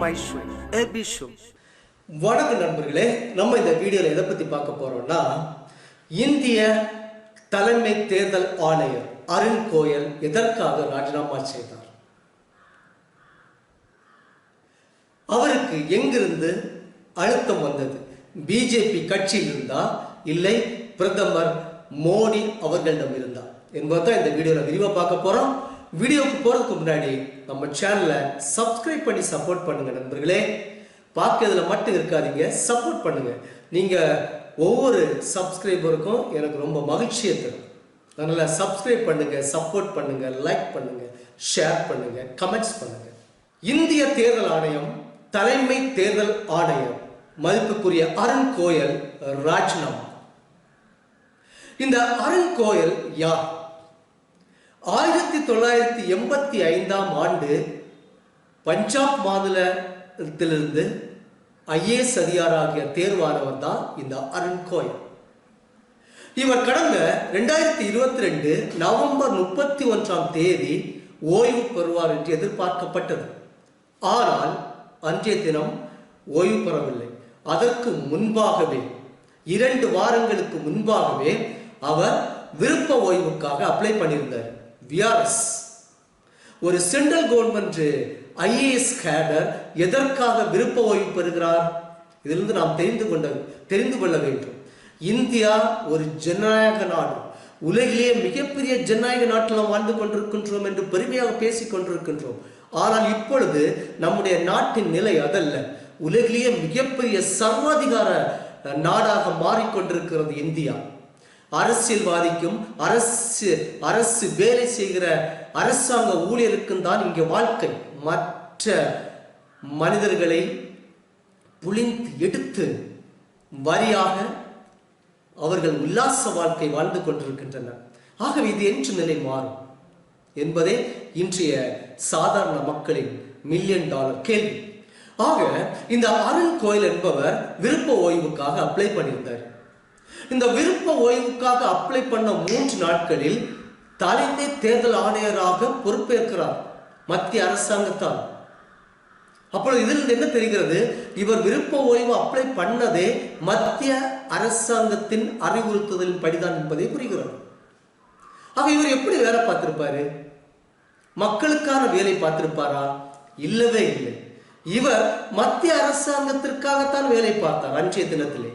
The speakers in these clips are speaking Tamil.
my நண்பர்களே நம்ம இந்த வீடியோவில் எதை பற்றி பார்க்க போறோம்னா இந்திய தலைமை தேர்தல் ஆணையர் அருண் கோயல் எதற்காக ராஜினாமா செய்தார்? அவருக்கு எங்கிருந்து அழுத்தம் வந்தது? பிஜேபி கட்சியில் இருந்தா இல்லை பிரதமர் மோடி அவர்களிடம் இருந்தா? என்பதுதான் இந்த வீடியோவில் விரிவாக பார்க்க போறோம். வீடியோவுக்கு போறதுக்கு முன்னாடி நம்ம சேனலை சப்ஸ்கிரைப் பண்ணி சப்போர்ட் பண்ணுங்க நண்பர்களே. பார்க்கறதுல மட்டும் இருக்காதீங்க சப்போர்ட் பண்ணுங்க. நீங்க ஒவ்வொரு சப்ஸ்கிரைபருக்கும் எனக்கு ரொம்ப மகிழ்ச்சியை தரும். அதனால சப்ஸ்கிரைப் பண்ணுங்க சப்போர்ட் பண்ணுங்க லைக் பண்ணுங்க ஷேர் பண்ணுங்க கமெண்ட்ஸ் பண்ணுங்க. இந்திய தேர்தல் ஆணையம் தலைமை தேர்தல் ஆணையம் மதிப்புக்குரிய அருண் கோயல் ராஜினாமா. இந்த அருண் கோயல் யார்? ஆயிரத்தி தொள்ளாயிரத்தி எண்பத்தி ஐந்தாம் ஆண்டு பஞ்சாப் மாநிலத்திலிருந்து ஐஏஎஸ் அதிகாராகிய தேர்வானவர் தான் இந்த அருண் கோயல். இவர் கடந்த ரெண்டாயிரத்தி இருபத்தி ரெண்டு நவம்பர் முப்பத்தி ஒன்றாம் தேதி ஓய்வு பெறுவார் என்று எதிர்பார்க்கப்பட்டது. ஆனால் அன்றைய தினம் ஓய்வு பெறவில்லை. அதற்கு முன்பாகவே இரண்டு வாரங்களுக்கு முன்பாகவே அவர் விருப்ப ஓய்வுக்காக அப்ளை பண்ணியிருந்தார். விஆர்எஸ். ஒரு சென்ட்ரல் கவர்மெண்ட் ஐஏஎஸ் கேடர் எதற்காக விருப்ப ஓய்வு பெறுகிறார்? இதிலிருந்து நாம் தெரிந்து கொண்ட தெரிந்து கொள்ள வேண்டும். இந்தியா ஒரு ஜனநாயக நாடு. உலகிலேயே மிகப்பெரிய ஜனநாயக நாட்டில் நாம் வாழ்ந்து கொண்டிருக்கின்றோம் என்று பெருமையாக பேசிக் கொண்டிருக்கின்றோம். ஆனால் இப்பொழுது நம்முடைய நாட்டின் நிலை அதல்ல. உலகிலேயே மிகப்பெரிய சர்வாதிகார நாடாக மாறிக்கொண்டிருக்கிறது இந்தியா. அரசியல்வாதிக்கும் அரசு அரசு வேலை செய்கிற அரசாங்க ஊழியருக்கும் தான் இங்கே வாழ்க்கை. மற்ற மனிதர்களை புளிந்து எடுத்து வரியாக அவர்கள் உல்லாச வாழ்க்கை வாழ்ந்து கொண்டிருக்கின்றனர். ஆகவே இது என்று நிலை மாறும். என்பதே இன்றைய சாதாரண மக்களின் மில்லியன் டாலர் கேள்வி. ஆக இந்த அருண் கோயில் என்பவர் விருப்ப ஓய்வுக்காக அப்ளை பண்ணியிருந்தார். இந்த விருப்ப ஓய்வுக்காக அப்ளை பண்ண மூன்று நாட்களில் தலைமை தேர்தல் ஆணையராக பொறுப்பேற்கிறார் மத்திய அரசாங்கத்தால். அப்பொழுது இதில் என்ன தெரிகிறது? இவர் விருப்ப ஓய்வு அப்ளை பண்ணதே மத்திய அரசாங்கத்தின் அறிவுறுத்துதலின் படிதான் என்பதை புரிகிறது ஆக இவர் எப்படி வேலை பார்த்திருப்பாரு? மக்களுக்கான வேலை பார்த்திருப்பாரா? இல்லவே இல்லை. இவர் மத்திய அரசாங்கத்திற்காகத்தான் வேலை பார்த்தார் அன்றைய தினத்திலே.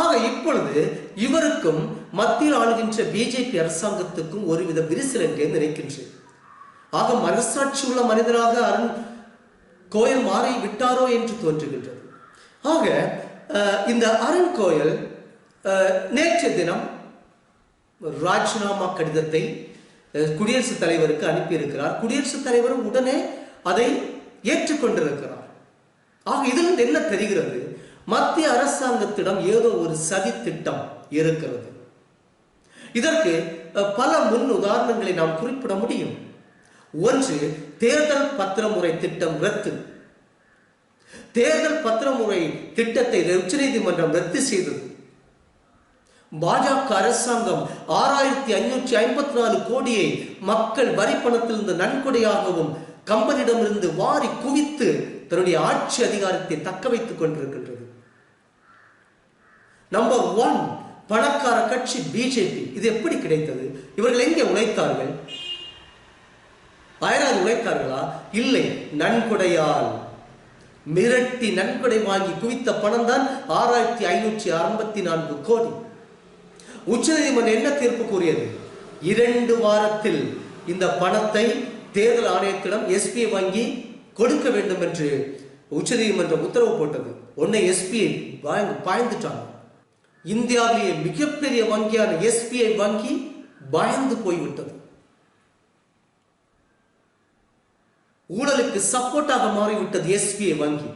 ஆக இப்பொழுது இவருக்கும் மத்தியில் ஆளுகின்ற பிஜேபி அரசாங்கத்துக்கும் ஒருவித விரிசல் என்றே நினைக்கின்றது. ஆக மனசாட்சி உள்ள மனிதராக அருண் கோயல் மாறி விட்டாரோ என்று தோன்றுகின்றது. ஆக இந்த அருண் கோயல் நேற்று தினம் ராஜினாமா கடிதத்தை குடியரசுத் தலைவருக்கு அனுப்பியிருக்கிறார். குடியரசுத் தலைவர் உடனே அதை ஏற்றுக்கொண்டிருக்கிறார். ஆக இதிலிருந்து என்ன தெரிகிறது? மத்திய அரசாங்கத்திடம் ஏதோ ஒரு சதி திட்டம் இருக்கிறது. இதற்கு பல முன் உதாரணங்களை நாம் குறிப்பிட முடியும். ஒன்று தேர்தல் பத்திரமுறை திட்டம் ரத்து. தேர்தல் பத்திரமுறை திட்டத்தை உச்சநீதிமன்றம் ரத்து செய்தது. பாஜக அரசாங்கம் ஆறாயிரத்தி ஐநூற்றி ஐம்பத்தி நாலு கோடியை மக்கள் வரி பணத்திலிருந்து நன்கொடையாகவும் கம்பெனியிடமிருந்து வாரி குவித்து தன்னுடைய ஆட்சி அதிகாரத்தை தக்க வைத்துக் கொண்டிருக்கின்றது. நம்பர் ஒன் பணக்கார கட்சி பிஜேபி இது எப்படி கிடைத்தது? இவர்கள் எங்கே உழைத்தார்கள்? அயராது உழைத்தார்களா? இல்லை. நன்கொடையால். மிரட்டி நன்கொடை வாங்கி குவித்த பணம் தான் ஆறாயிரத்தி ஐநூற்றி ஐம்பத்தி நான்கு கோடி. உச்சநீதிமன்றம் என்ன தீர்ப்பு கூறியது? இரண்டு வாரத்தில் இந்த பணத்தை தேர்தல் ஆணையத்திடம் எஸ்பிஐ வங்கி கொடுக்க வேண்டும் என்று உச்சநீதிமன்றம் உத்தரவு போட்டது. உடனே எஸ்பிஐ பாய்ந்துட்டாங்க இந்தியாவிலேயே மிகப்பெரிய வங்கியான எஸ்பிஐ வங்கி பயந்து போய்விட்டது. ஊழலுக்கு சப்போர்ட்டாக மாறிவிட்டது எஸ்பிஐ வங்கி.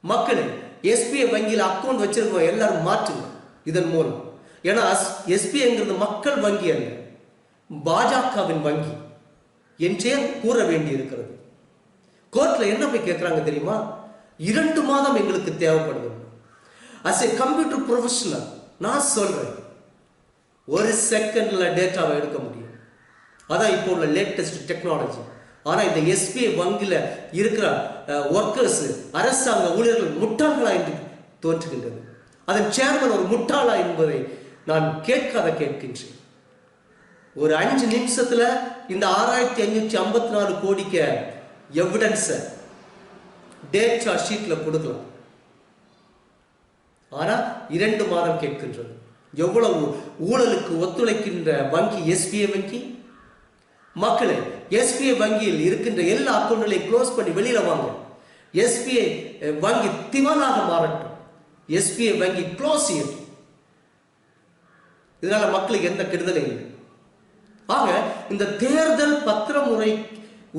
மக்களே எஸ்பிஐ வங்கியில் அக்கௌண்ட் வச்சிருக்கோம் எல்லாரும் மாற்றுங்க இதன் மூலம். ஏன்னா எஸ்பிஐங்கிறது மக்கள் வங்கி அல்ல பாஜகவின் வங்கி என்றே கூற வேண்டி இருக்கிறது கோர்ட்ல என்ன போய் கேட்குறாங்க தெரியுமா? இரண்டு மாதம் எங்களுக்கு தேவைப்படுது. அஸ் ஏ கம்ப்யூட்டர் ப்ரொஃபஷனல் நான் சொல்கிறேன் ஒரு செகண்டில் டேட்டாவை எடுக்க முடியும். அதான் இப்போ உள்ள லேட்டஸ்ட் டெக்னாலஜி ஆனால் இந்த எஸ்பிஐ வங்கியில் இருக்கிற ஒர்க்கர்ஸ் அரசாங்க ஊழியர்கள் முட்டாள்களா என்று தோன்றுகின்றது. அதன் சேர்மன் ஒரு முட்டாளா என்பதை நான் கேட்காத கேட்கின்றேன். ஒரு அஞ்சு நிமிஷத்தில் இந்த ஆறாயிரத்தி ஐநூற்றி ஐம்பத்தி நாலு கோடிக்கு எவிடன்ஸை டேட்டா ஷீட்டில் கொடுக்கலாம். ஆனால் இரண்டு மாதம் கேட்கின்றது. எவ்வளவு ஊழலுக்கு ஒத்துழைக்கின்ற வங்கி எஸ்பிஐ வங்கி? மக்களை எஸ்பிஐ வங்கியில் இருக்கின்ற எல்லா அக்கௌண்ட்களையும் க்ளோஸ் பண்ணி வெளியில வாங்க. எஸ்பிஐ வங்கி திவனாக மாறட்டும். எஸ்பிஐ வங்கி க்ளோஸ் செய்யட்டும். இதனால மக்களுக்கு எந்த கெடுதலும் இல்லை. ஆக இந்த தேர்தல் பத்திரமுறை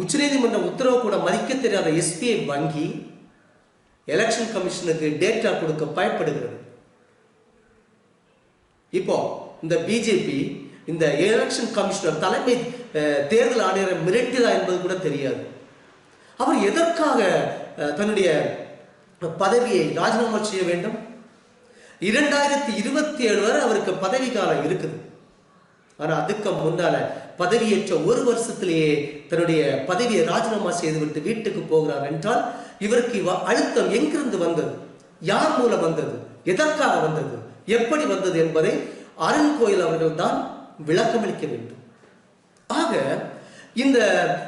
உச்சநீதிமன்ற உத்தரவு கூட மதிக்க தெரியாத எஸ்பிஐ வங்கி எலெக்ஷன் கமிஷனுக்கு டேட்டா கொடுக்க பயப்படுகிறது. இப்போ இந்த பிஜேபி இந்த எலெக்ஷன் கமிஷனர் தலைமை தேர்தல் ஆணையரை மிரட்டியதா என்பது கூட தெரியாது. அவர் எதற்காக தன்னுடைய பதவியை ராஜினாமா செய்ய வேண்டும்? இரண்டாயிரத்தி இருபத்தி ஏழு வரை அவருக்கு பதவி காலம் இருக்குது. ஆனால் அதுக்கு முன்னால பதவியேற்ற ஒரு வருஷத்திலேயே தன்னுடைய பதவியை ராஜினாமா செய்துவிட்டு வீட்டுக்கு போகிறார் என்றால் இவருக்கு இவ அழுத்தம் எங்கிருந்து வந்தது? யார் மூலம் வந்தது? எதற்காக வந்தது? எப்படி வந்தது என்பதை அருண் கோயில் அவர்கள் தான் விளக்கமளிக்க வேண்டும். ஆக இந்த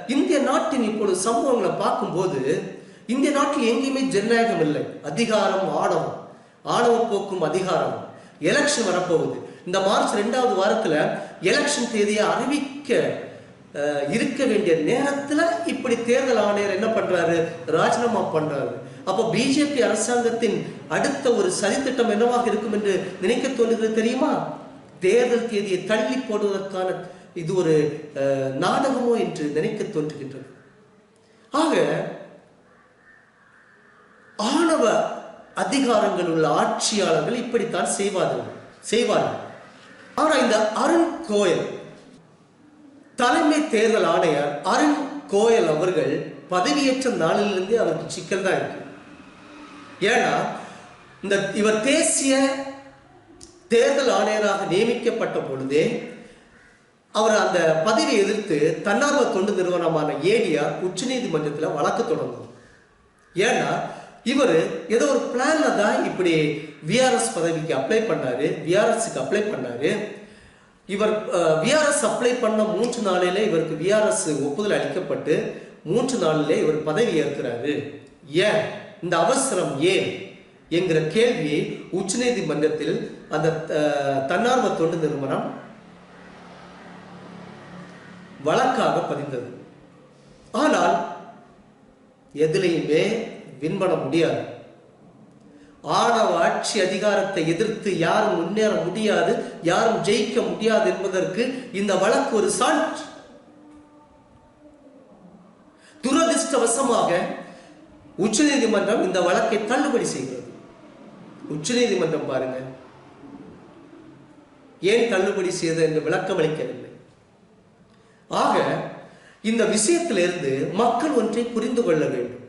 இந்திய நாட்டின் இப்பொழுது சம்பவங்களை பார்க்கும்போது இந்திய நாட்டில் எங்கேயுமே ஜனநாயகம் இல்லை. அதிகாரம் ஆணவம். ஆணவ போக்கும் அதிகாரம். எலெக்ஷன் வரப்போகுது. இந்த மார்ச் ரெண்டாவது வாரத்தில் எலெக்ஷன் தேதியை அறிவிக்க இருக்க வேண்டிய நேரத்துல இப்படி தேர்தல் ஆணையர் என்ன பண்றாரு? ராஜினாமா பண்ணுறாரு அப்போ பிஜேபி அரசாங்கத்தின் அடுத்த ஒரு சதித்திட்டம் என்னவாக இருக்கும் என்று நினைக்க தோன்றுகிறது தெரியுமா? தேர்தல் தேதியை தள்ளி போடுவதற்கான இது ஒரு அஹ், நாடகமோ என்று நினைக்க தோன்றுகின்றது. ஆக ஆணவ அதிகாரங்கள் உள்ள ஆட்சியாளர்கள் இப்படித்தான் செய்வார்கள் செய்வார்கள். ஆனால் இந்த அருண் கோயல் தலைமை தேர்தல் ஆணையர் அருண் கோயல் அவர்கள் பதவியேற்ற நாளிலிருந்தே அவருக்கு சிக்கல் தான் இருக்கு. ஏன்னா இந்த இவர் தேசிய தேர்தல் ஆணையராக நியமிக்கப்பட்ட பொழுதே அவர் அந்த பதவியை எதிர்த்து தன்னார்வ தொண்டு நிறுவனமான ஏடிஆர் உச்சநீதிமன்றத்தில் வழக்கு தொடங்கும் ஏன்னா இவர் ஏதோ ஒரு பிளான்ல தான் இப்படி விஆர்எஸ் பதவிக்கு அப்ளை பண்ணாரு விஆர்எஸ்க்கு அப்ளை பண்ணாரு. இவர் விஆர்எஸ் அப்ளை பண்ண மூன்று நாளிலே இவருக்கு விஆர்எஸ் ஒப்புதல் அளிக்கப்பட்டு மூன்று நாளிலே இவர் பதவி ஏற்கிறாரு. ஏன்? இந்த அவசரம் ஏன்? என்கிற கேள்வியை உச்சநீதிமன்றத்தில் அந்த தன்னார்வ தொண்டு நிறுவனம் வழக்காக பதிந்தது. ஆனால் எதிலையுமே வின் பண்ண முடியாது. ஆணவ ஆட்சி அதிகாரத்தை எதிர்த்து யாரும் முன்னேற முடியாது யாரும் ஜெயிக்க முடியாது என்பதற்கு இந்த வழக்கு ஒரு சான்று. துரதிர்ஷ்டவசமாக உச்சநீதிமன்றம் இந்த வழக்கை தள்ளுபடி செய்கிறது. உச்சநீதிமன்றம் பாருங்க. ஏன் தள்ளுபடி செய்தது என்று விளக்கம் அளிக்கவில்லை ஆக இந்த விஷயத்திலிருந்து மக்கள் ஒன்றை புரிந்து கொள்ள வேண்டும்.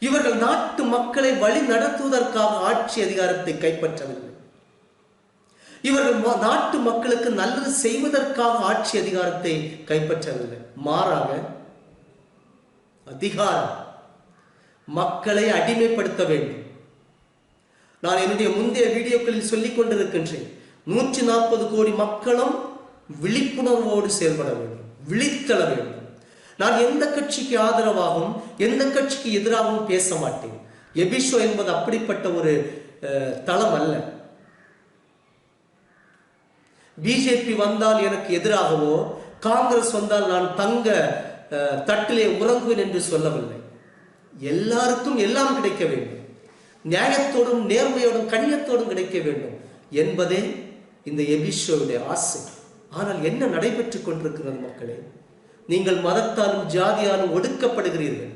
இவர்கள் நாட்டு மக்களை வழி நடத்துவதற்காக ஆட்சி அதிகாரத்தை கைப்பற்றவில்லை. இவர்கள் நாட்டு மக்களுக்கு நல்லது செய்வதற்காக ஆட்சி அதிகாரத்தை கைப்பற்றவில்லை. மாறாக அதிகாரம் மக்களை அடிமைப்படுத்த வேண்டும். நான் என்னுடைய முந்தைய வீடியோக்களில் சொல்லிக் கொண்டிருக்கின்றேன். நூற்றி நாற்பது கோடி மக்களும் விழிப்புணர்வோடு செயல்பட வேண்டும். விழித்தள வேண்டும். நான் எந்த கட்சிக்கு ஆதரவாகவும் எந்த கட்சிக்கு எதிராகவும் பேச மாட்டேன். எபிஷோ என்பது அப்படிப்பட்ட ஒரு தளம் அல்ல. பிஜேபி வந்தால் எனக்கு எதிராகவோ காங்கிரஸ் வந்தால் நான் தங்க தட்டிலே உறங்குவேன் என்று சொல்லவில்லை. எல்லாருக்கும் எல்லாம் கிடைக்க வேண்டும். நியாயத்தோடும் நேர்மையோடும் கண்ணியத்தோடும் கிடைக்க வேண்டும் என்பதே இந்த எபிஷோவுடைய ஆசை. ஆனால் என்ன நடைபெற்றுக் கொண்டிருக்கிறது மக்களே? நீங்கள் மதத்தாலும் ஜாதியாலும் ஒடுக்கப்படுகிறீர்கள்.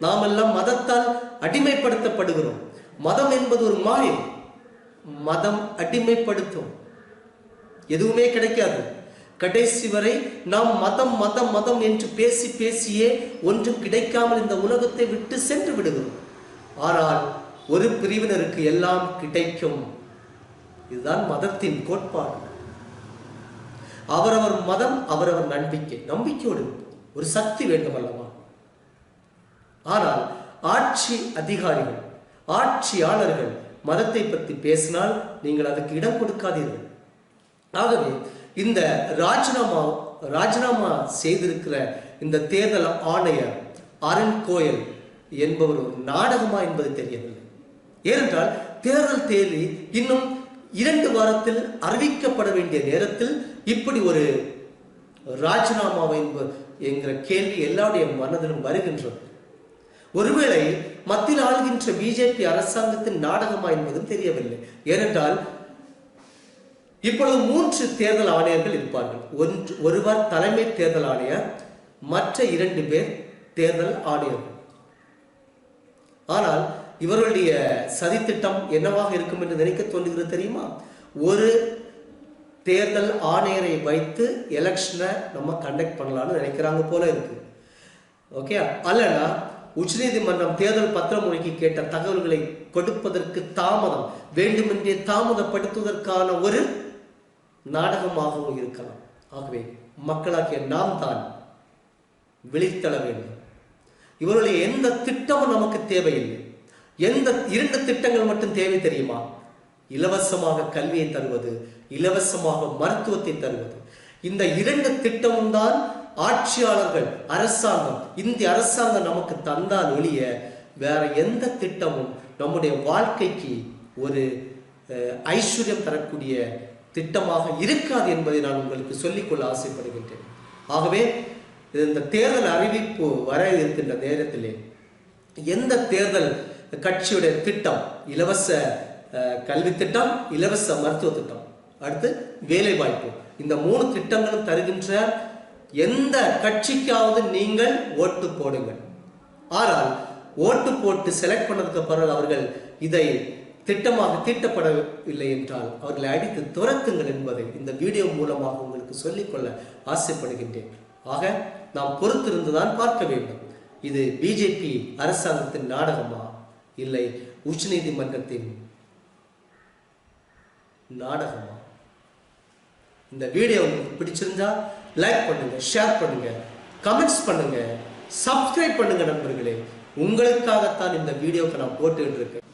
நாமெல்லாம் மதத்தால் அடிமைப்படுத்தப்படுகிறோம். மதம் என்பது ஒரு மாயை. மதம் அடிமைப்படுத்தும். எதுவுமே கிடைக்காது. கடைசி வரை நாம் மதம் மதம் மதம் என்று பேசி பேசியே ஒன்றும் கிடைக்காமல் இந்த உலகத்தை விட்டு சென்று விடுகிறோம். ஆனால் ஒரு பிரிவினருக்கு எல்லாம் கிடைக்கும். இதுதான் மதத்தின் கோட்பாடு. அவரவர் மதம் அவரவர் நம்பிக்கை. நம்பிக்கையோடு ஒரு சக்தி வேண்டும் அல்லவா ஆனால் ஆட்சி அதிகாரிகள் ஆட்சியாளர்கள் மதத்தை பற்றி பேசினால் நீங்கள் அதுக்கு இடம் கொடுக்காதீர்கள். ஆகவே இந்த ராஜினாமா ராஜினாமா செய்திருக்கிற இந்த தேர்தல் ஆணையர் அருண் கோயல் என்பவர் ஒரு நாடகமா என்பது தெரியவில்லை. ஏனென்றால் தேர்தல் தேதி இன்னும் இரண்டு வாரத்தில் அறிவிக்கப்பட வேண்டிய நேரத்தில் இப்படி ஒரு ராஜினாமாவை என்கிற கேள்வி எல்லாருடைய மனதிலும் வருகின்றது. ஒருவேளை மத்தியில் ஆள்கின்ற பிஜேபி அரசாங்கத்தின் நாடகமா என்பதும் தெரியவில்லை. ஏனென்றால் இப்பொழுது மூன்று தேர்தல் ஆணையர்கள் இருப்பார்கள். ஒன்று ஒருவர் தலைமை தேர்தல் ஆணையர் மற்ற இரண்டு பேர் தேர்தல் ஆணையர்கள். ஆனால் இவர்களுடைய சதித்திட்டம் என்னவாக இருக்கும் என்று நினைக்க தோன்றுகிறது தெரியுமா? ஒரு தேர்தல் ஆணையரை வைத்து எலெக்ஷனை நம்ம கண்டக்ட் பண்ணலான்னு நினைக்கிறாங்க போல இருக்கு. ஓகே அல்லனா உச்சநீதிமன்றம் தேர்தல் பத்திரமொழிக்கு கேட்ட தகவல்களை கொடுப்பதற்கு தாமதம் வேண்டுமென்றே தாமதப்படுத்துவதற்கான ஒரு நாடகமாகவும் இருக்கலாம். ஆகவே மக்களாகிய நாம் தான் விழித்தள வேண்டும். இவருடைய எந்த திட்டமும் நமக்கு தேவையில்லை. எந்த இரண்டு திட்டங்கள் மட்டும் தேவை தெரியுமா? இலவசமாக கல்வியை தருவது இலவசமாக மருத்துவத்தை தருவது. இந்த இரண்டு திட்டமும் தான் ஆட்சியாளர்கள் அரசாங்கம் இந்திய அரசாங்கம் நமக்கு தந்தால் ஒழிய வேற எந்த திட்டமும் நம்முடைய வாழ்க்கைக்கு ஒரு ஐஸ்வர்யம் தரக்கூடிய திட்டமாக இருக்காது என்பதை நான் உங்களுக்கு சொல்லிக்கொள்ள ஆசைப்படுகின்றேன். ஆகவே இந்த தேர்தல் அறிவிப்பு வர இருக்கின்ற நேரத்திலே எந்த தேர்தல் கட்சியுடைய திட்டம் இலவச கல்வி திட்டம் இலவச மருத்துவ திட்டம் அடுத்து வேலை வாய்ப்பு இந்த மூணு திட்டங்களும் தருகின்ற எந்த கட்சிக்காவது நீங்கள் ஓட்டு போடுங்கள். ஆனால் ஓட்டு போட்டு செலக்ட் பண்ணதுக்கு பிறகு அவர்கள் இதை திட்டமாக தீட்டப்படவில்லை என்றால் அவர்களை அடித்து துரத்துங்கள் என்பதை இந்த வீடியோ மூலமாக உங்களுக்கு சொல்லிக்கொள்ள ஆசைப்படுகின்றேன். ஆக நாம் பொறுத்திருந்துதான் பார்க்க வேண்டும். இது பிஜேபி அரசாங்கத்தின் நாடகமா? இல்லை உச்சநீதிமன்றத்தின் நாடகமா? இந்த வீடியோ உங்களுக்கு பிடிச்சிருந்தா லைக் பண்ணுங்க ஷேர் பண்ணுங்க கமெண்ட்ஸ் பண்ணுங்க சப்ஸ்கிரைப் பண்ணுங்க நண்பர்களே. உங்களுக்காகத்தான் இந்த வீடியோக்கு நான் போட்டுக்கிட்டு இருக்கேன்.